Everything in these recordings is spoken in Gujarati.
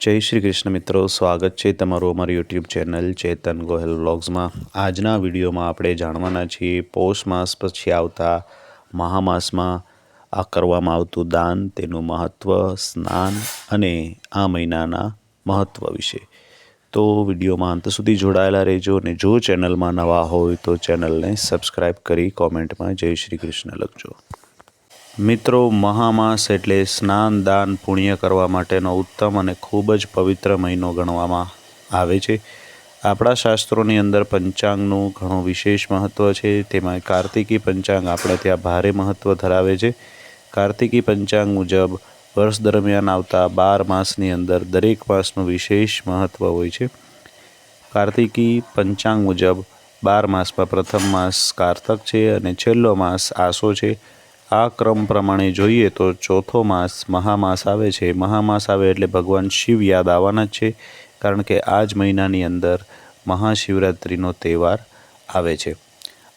જય શ્રી કૃષ્ણ મિત્રો, સ્વાગત છે તમારું અમારી યુટ્યુબ ચેનલ ચેતન ગોહેલ વ્લોગ્સમાં. આજના વિડીયોમાં આપણે જાણવાના છીએ, પોષ માસ પછી આવતા મહામાસમાં આ કરવામાં આવતું દાન, તેનું મહત્ત્વ સ્નાન અને આ મહિનાના મહત્ત્વ વિશે. તો વિડીયોમાં અંત સુધી જોડાયેલા રહેજો અને જો ચેનલમાં નવા હોય તો ચેનલને સબસ્ક્રાઈબ કરી કોમેન્ટમાં જય શ્રી કૃષ્ણ લખજો. મિત્રો, મહામાસ એટલે સ્નાન, દાન, પુણ્ય કરવા માટેનો ઉત્તમ અને ખૂબ જ પવિત્ર મહિનો ગણવામાં આવે છે. આપણા શાસ્ત્રોની અંદર પંચાંગનું ઘણું વિશેષ મહત્ત્વ છે. તેમાં કાર્તિકી પંચાંગ આપણે ત્યાં ભારે મહત્ત્વ ધરાવે છે. કાર્તિકી પંચાંગ મુજબ વર્ષ દરમિયાન આવતા બાર માસની અંદર દરેક માસનું વિશેષ મહત્ત્વ હોય છે. કાર્તિકી પંચાંગ મુજબ બાર માસમાં પ્રથમ માસ કારતક છે અને છેલ્લો માસ આસો છે. આ ક્રમ પ્રમાણે જોઈએ તો ચોથો માસ મહામાસ આવે છે. મહામાસ આવે એટલે ભગવાન શિવ યાદ આવવાના જ છે, કારણ કે આ જ મહિનાની અંદર મહાશિવરાત્રિનો તહેવાર આવે છે.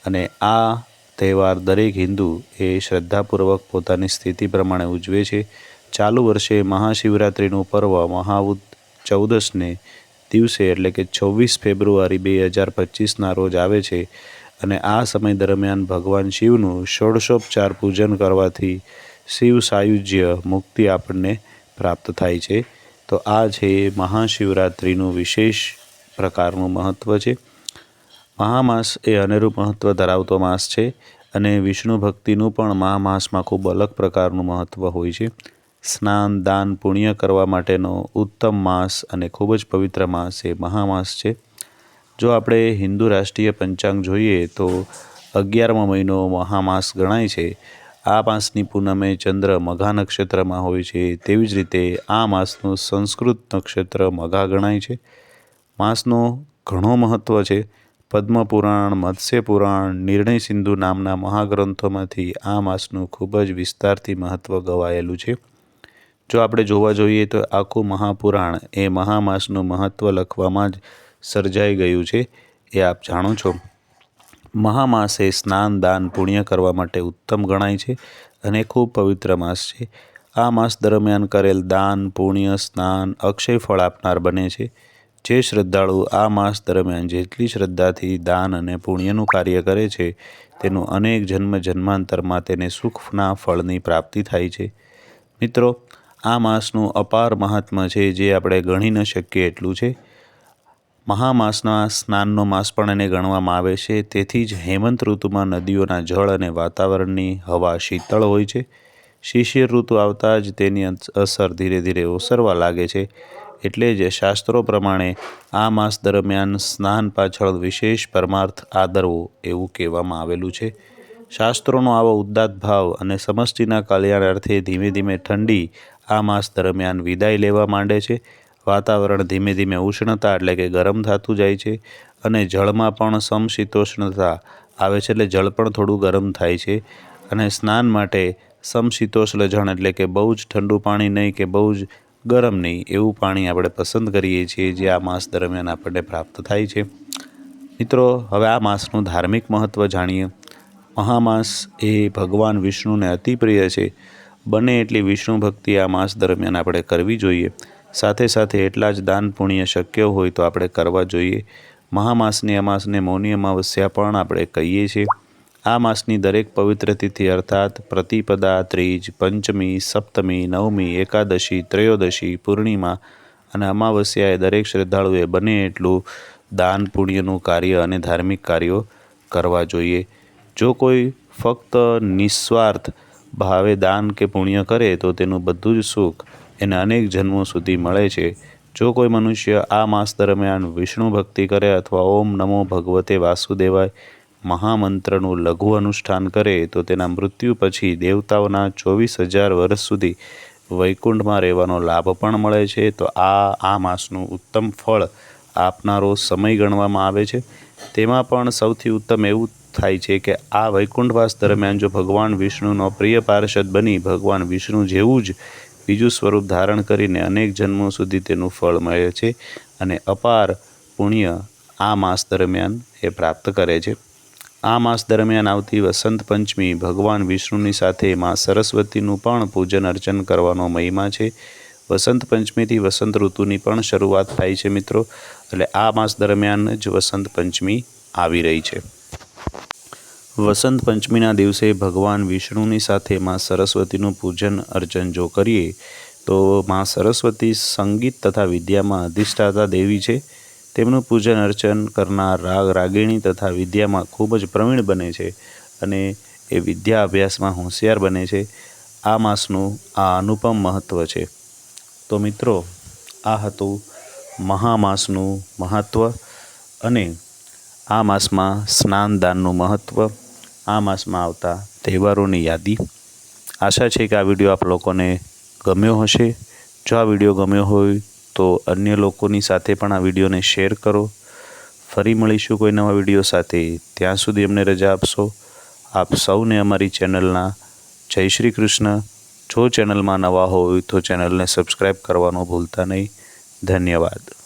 અને આ તહેવાર દરેક હિન્દુ એ શ્રદ્ધાપૂર્વક પોતાની સ્થિતિ પ્રમાણે ઉજવે છે. ચાલુ વર્ષે મહાશિવરાત્રિનું પર્વ મહાઉદ ચૌદસને દિવસે એટલે કે છવ્વીસ ફેબ્રુઆરી બે હજાર પચીસના રોજ આવે છે. અને આ સમય દરમિયાન ભગવાન શિવનું ષોડશોપચાર પૂજન કરવાથી શિવ સાયુજ્ય મુક્તિ આપણને પ્રાપ્ત થાય છે. તો આ છે મહાશિવરાત્રિનું વિશેષ પ્રકારનું મહત્ત્વ છે. મહામાસ એ અનેરું મહત્ત્વ ધરાવતો માસ છે અને વિષ્ણુ ભક્તિનું પણ મહામાસમાં ખૂબ અલગ પ્રકારનું મહત્ત્વ હોય છે. સ્નાન, દાન, પુણ્ય કરવા માટેનો ઉત્તમ માસ અને ખૂબ જ પવિત્ર માસ એ મહામાસ છે. જો આપણે હિન્દુ રાષ્ટ્રીય પંચાંગ જોઈએ તો અગિયારમો મહિનો મહામાસ ગણાય છે. આ માસની પૂનમે ચંદ્ર મઘા નક્ષત્રમાં હોય છે. તેવી જ રીતે આ માસનું સંસ્કૃત નક્ષત્ર મઘા ગણાય છે. માસનો ઘણો મહત્ત્વ છે. પદ્મપુરાણ મત્સ્ય પુરાણ નિર્ણય સિંધુ નામના મહાગ્રંથોમાંથી આ માસનું ખૂબ જ વિસ્તારથી મહત્ત્વ ગવાયેલું છે. જો આપણે જોવા જોઈએ તો આખું મહાપુરાણ એ મહામાસનું મહત્ત્વ લખવામાં જ સર્જાઈ ગયું છે એ આપ જાણો છો. મહામાસે સ્નાન, દાન, પુણ્ય કરવા માટે ઉત્તમ ગણાય છે અને ખૂબ પવિત્ર માસ છે. આ માસ દરમિયાન કરેલ દાન, પુણ્ય, સ્નાન, અક્ષય ફળ આપનાર બને છે. જે શ્રદ્ધાળુ આ માસ દરમિયાન જેટલી શ્રદ્ધાથી દાન અને પુણ્યનું કાર્ય કરે છે, તેનું અનેક જન્મ જન્માંતરમાં તેને સુખના ફળની પ્રાપ્તિ થાય છે. મિત્રો, આ માસનું અપાર મહાત્મ્ય છે જે આપણે ગણી ન શકીએ એટલું છે. મહામાસના સ્નાનનો માસ પણ એને ગણવામાં આવે છે. તેથી જ હેમંત ઋતુમાં નદીઓના જળ અને વાતાવરણની હવા શીતળ હોય છે. શિશિર ઋતુ આવતા જ તેની અસર ધીરે ધીરે ઓસરવા લાગે છે. એટલે જ શાસ્ત્રો પ્રમાણે આ માસ દરમિયાન સ્નાન પાછળ વિશેષ પરમાર્થ આદરવો એવું કહેવામાં આવેલું છે. શાસ્ત્રોનો આવો ઉદ્દાત ભાવ અને સમષ્ટિના કલ્યાણાર્થે ધીમે ધીમે ઠંડી આ માસ દરમિયાન વિદાય લેવા માંડે છે. વાતાવરણ ધીમે ધીમે ઉષ્ણતા એટલે કે ગરમ થતું જાય છે અને જળમાં પણ સમશીતોષ્ણતા આવે છે એટલે જળ પણ થોડું ગરમ થાય છે અને સ્નાન માટે સમશીતોષ્ણ જળ એટલે કે બહુ જ ઠંડુ પાણી નહીં કે બહુ જ ગરમ નહીં, એવું પાણી આપણે પસંદ કરીએ છીએ જે આ માસ દરમિયાન આપણને પ્રાપ્ત થાય છે. મિત્રો, હવે આ માસનું ધાર્મિક મહત્ત્વ જાણીએ. મહામાસ એ ભગવાન વિષ્ણુને અતિ પ્રિય છે. બને એટલી વિષ્ણુ ભક્તિ આ માસ દરમિયાન આપણે કરવી જોઈએ. સાથે સાથે એટલા જ દાન પુણ્ય શક્ય હોય તો આપણે કરવા જોઈએ. મહામાસની અમાસને મૌની અમાવસ્યા પણ આપણે કહીએ છીએ. આ માસની દરેક પવિત્ર તિથિ અર્થાત પ્રતિપદા, ત્રીજ, પંચમી, સપ્તમી, નવમી, એકાદશી, ત્રયોદશી, પૂર્ણિમા અને અમાવસ્યાએ દરેક શ્રદ્ધાળુએ બને એટલું દાન પુણ્યનું કાર્ય અને ધાર્મિક કાર્યો કરવા જોઈએ. જો કોઈ ફક્ત નિસ્વાર્થ ભાવે દાન કે પુણ્ય કરે તો તેનું બધું જ સુખ એને અનેક જન્મો સુધી મળે છે. જો કોઈ મનુષ્ય આ માસ દરમિયાન વિષ્ણુ ભક્તિ કરે અથવા ઓમ નમો ભગવતે વાસુદેવાય મહામંત્રનું લઘુ અનુષ્ઠાન કરે, તો તેના મૃત્યુ પછી દેવતાઓના ચોવીસ હજાર વર્ષ સુધી વૈકુંઠમાં રહેવાનો લાભ પણ મળે છે. તો આ આ માસનું ઉત્તમ ફળ આપનારો સમય ગણવામાં આવે છે. તેમાં પણ સૌથી ઉત્તમ એવું થાય છે કે આ વૈકુંઠવાસ દરમિયાન જો ભગવાન વિષ્ણુનો પ્રિય પાર્ષદ બની, ભગવાન વિષ્ણુ જેવું જ બીજું સ્વરૂપ ધારણ કરીને અનેક જન્મો સુધી તેનું ફળ મળે છે અને અપાર પુણ્ય આ માસ દરમિયાન એ પ્રાપ્ત કરે છે. આ માસ દરમિયાન આવતી વસંત પંચમી ભગવાન વિષ્ણુની સાથે મા સરસ્વતીનું પણ પૂજન અર્ચન કરવાનો મહિમા છે. વસંત પંચમીથી વસંત ઋતુની પણ શરૂઆત થાય છે મિત્રો. એટલે આ માસ દરમિયાન જ વસંત પંચમી આવી રહી છે. વસંત પંચમીના દિવસે ભગવાન વિષ્ણુની સાથે માં સરસ્વતીનું પૂજન અર્ચન જો કરીએ, તો માં સરસ્વતી સંગીત તથા વિદ્યામાં અધિષ્ઠાતા દેવી છે. તેમનું પૂજન અર્ચન કરનાર રાગ રાગિણી તથા વિદ્યામાં ખૂબ જ પ્રવીણ બને છે અને એ વિદ્યા અભ્યાસમાં હોશિયાર બને છે. આ માસનું આ અનુપમ મહત્ત્વ છે. તો મિત્રો, આ હતું મહામાસનું મહત્ત્વ અને આ માસમાં સ્નાનદાનનું મહત્ત્વ આ માસમાં આવતા તહેવારોની યાદી. આશા છે કે આ વીડિયો આપ લોકોને ગમ્યો હશે. જો આ વીડિયો ગમ્યો હોય તો અન્ય લોકોની સાથે પણ આ વિડીયોને શેર કરો. ફરી મળીશું કોઈ નવા વીડિયો સાથે. ત્યાં સુધી અમને રજા આપશો. આપ સૌને અમારી ચેનલના જય શ્રી કૃષ્ણ. જો ચેનલમાં નવા હોય તો ચેનલને સબસ્ક્રાઈબ કરવાનું ભૂલતા નહીં. ધન્યવાદ.